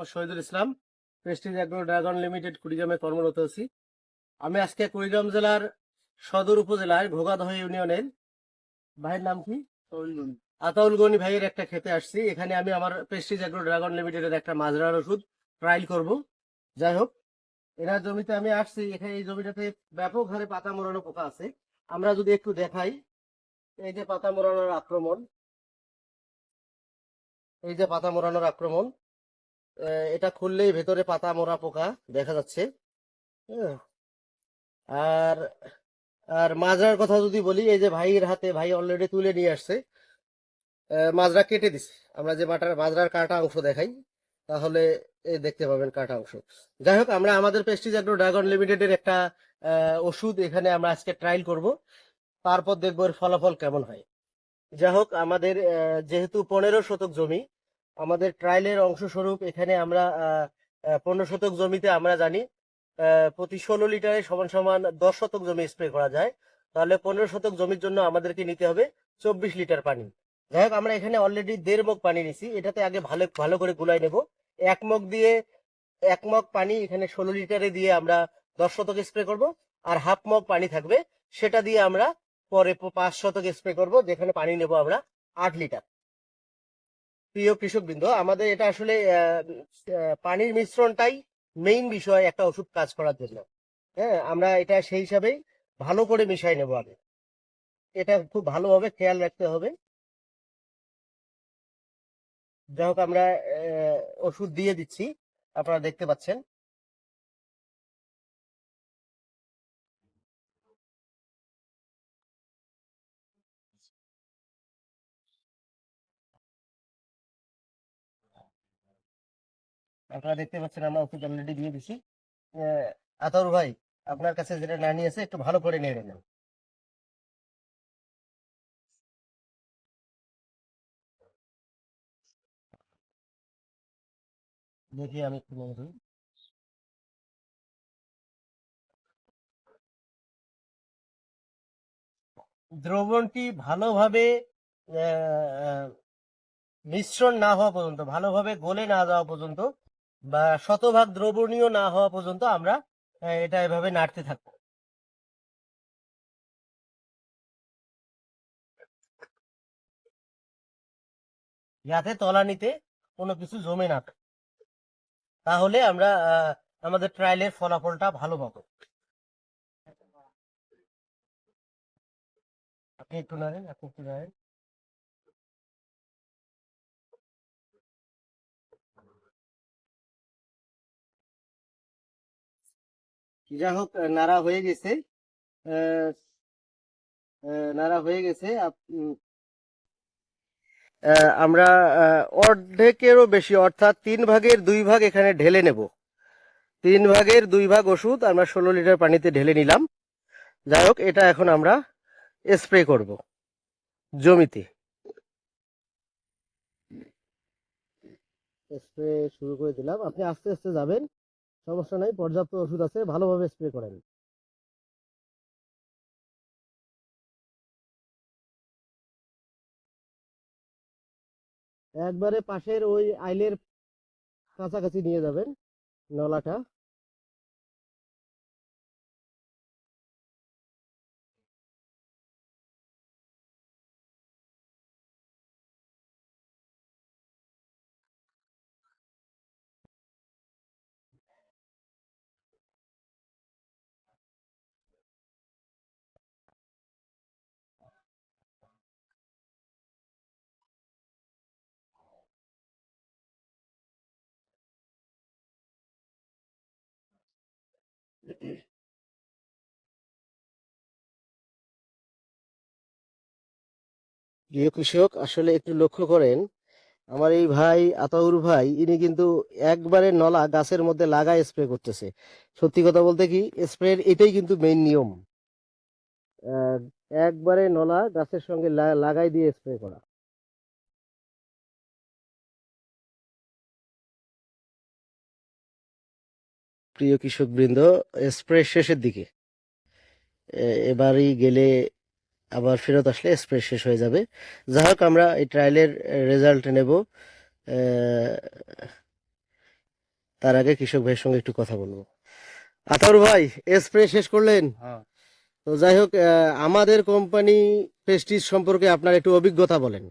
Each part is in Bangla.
Mohammad Shahidul Islam prestige agro dragon limited কুড়িগ্রামে কর্মরত আছি। আমি আজকে কুড়িগ্রাম জেলার সদর উপজেলার ঘোগাদহ ইউনিয়নের ভাইয়ের নাম কি? আতাউল গনি। ভাইয়ের একটা খেতে আসছি। এখানে আমি আমার প্রেস্টিজ অ্যাগ্রো ড্রাগন লিমিটেডের একটা মাজরার ওষুধ ট্রায়াল করব। যাই হোক এনার জমিতে আমি আসছি। এখানে এই জমিটাতে ব্যাপক হারে পাতা মোড়ানো পোকা আছে। আমরা যদি একটু দেখাই এই যে পাতা মোড়ানোর আক্রমণ এই যে পাতা মোড়ানোর আক্রমণ এটা খুললেই ভেতরে পাতা মোড়া পোকা দেখা যাচ্ছে। হ্যাঁ। আর আর মাজরার কথা যদি বলি, এই যে ভাইয়ের হাতে ভাই অলরেডি তুলে নিয়ে আসছে মাজরা কেটে দিছে। আমরা যে মাটার মাজরার কাটা অংশ দেখাই, তাহলে দেখতে পাবেন কাটা অংশ। যাই হোক, আমরা আমাদের পেস্টিজ অ্যাগ্রো ড্রাগন লিমিটেডের একটা ওষুধ এখানে আমরা আজকে ট্রায়াল করব। তারপর দেখব এর ফলাফল কেমন হয়। যাই হোক, আমাদের যেহেতু পনেরো শতক জমি আমাদের ট্রায়ালের অংশস্বরূপ এখানে আমরা পনেরো শতক জমিতে আমরা জানি প্রতি ষোলো লিটারে সমান সমান দশ শতক জমি স্প্রে করা যায়। তাহলে পনেরো শতক জমির জন্য আমাদেরকে নিতে হবে চব্বিশ লিটার পানি। যাই হোক, আমরা এখানে অলরেডি দেড় মগ পানি নিছি, এটাতে আগে ভালো ভালো করে গুলাই নেব। এক মগ দিয়ে, এক মগ পানি এখানে ষোলো লিটারে দিয়ে আমরা দশ শতক স্প্রে করব, আর হাফ মগ পানি থাকবে, সেটা দিয়ে আমরা পরে পাঁচ শতক স্প্রে করব, যেখানে পানি নেব আমরা আট লিটার। প্রিয় কৃষকবৃন্দ, আমাদের এটা আসলে পানির মিশ্রণটাই মেইন বিষয় একটা ওষুধ কাজ করার জন্য। হ্যাঁ আমরা এটা সেই হিসাবেই ভালো করে মিশাই নেব আগে। এটা খুব ভালোভাবে খেয়াল রাখতে হবে। যাই হোক, আমরা ওষুধ দিয়ে দিচ্ছি। আপনারা দেখতে পাচ্ছেন। আপনারা দেখতে পাচ্ছেন আমরা ওষুধ অলরেডি দিয়ে দিছি। আতর ভাই, আপনার কাছে যেটা না নিয়েছে একটু ভালো করে নিয়ে নেন। দেখি আমি একটু করি। দ্রবণটি ভালোভাবে মিশ্রণ না হওয়া পর্যন্ত, ভালোভাবে গলে না যাওয়া পর্যন্ত বা শতভাগ দ্রবণীয় না হওয়া পর্যন্ত আমরা এটা এভাবে নাড়তে থাকব। যাতে তলানিতে কোনো কিছু জমে না। তাহলে আমরা আমাদের ট্রায়ালের ফলাফলটা ভালো পাবো। আপনি একটু নাড়েন, আপনি একটু নাড়েন। যাই হোক নাড়া হয়ে গেছে। নাড়া হয়ে গেছে। আমরা অর্ধেকেরও বেশি, অর্থাৎ তিন ভাগের দুই ভাগ এখানে ঢেলে নেব। তিন ভাগের দুই ভাগ ওষুধ আমরা ষোলো লিটার পানিতে ঢেলে নিলাম। যাই হোক এটা এখন আমরা স্প্রে করব জমিতে। স্প্রে শুরু করে দিলাম। আপনি আস্তে আস্তে যাবেন। সমস্যা নাই, পর্যাপ্ত ওষুধ আছে, ভালোভাবে স্প্রে করেন। একবারে পাশের ওই আইলের কাছাকাছি নিয়ে যাবেন, নলাটা। প্রিয় কৃষক, আসলে একটু লক্ষ্য করেন, আমার এই ভাই আতাউর ভাই, ইনি কিন্তু একবারে নলা গাছের মধ্যে লাগায় স্প্রে করতেছে। সত্যি কথা বলতে কি স্প্রের এটাই কিন্তু মেইন নিয়ম। একবারে নলা গাছের সঙ্গে লাগাই দিয়ে স্প্রে করা। প্রিয় কৃষক বৃন্দ স্প্রে শেষের দিকে। এবারই গেলে আবার ফেরত আসলে স্প্রে শেষ হয়ে যাবে। যাই হোক আমরা এই ট্রায়ালের রেজাল্ট নেব। তার আগে কৃষক ভাইয়ের সঙ্গে একটু কথা বলব। আতর ভাই স্প্রে শেষ করলেন? হ্যাঁ। তো যাই হোক আমাদের কোম্পানি প্রেস্টিজ সম্পর্কে আপনার একটু অভিজ্ঞতা বলেন।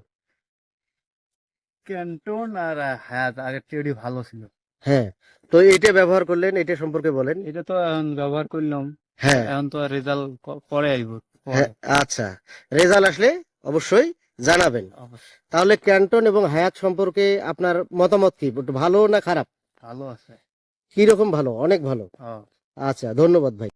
ক্যান্টন আর হায়াত আগের চেয়ে ভালো ছিল। হ্যাঁ তো এটা ব্যবহার করলেন এটা সম্পর্কে বলেন। এটা তো এখন ব্যবহার করলাম। হ্যাঁ। এখন তো রেজাল্ট পরে আইব হ্যাঁ আচ্ছা। রেজাল্ট আসলে অবশ্যই জানাবেন। তাহলে ক্যান্টন এবং হায়াত সম্পর্কে আপনার মতামত কি? ভালো না খারাপ? ভালো আছে। কি রকম ভালো? অনেক ভালো। আচ্ছা ধন্যবাদ ভাই।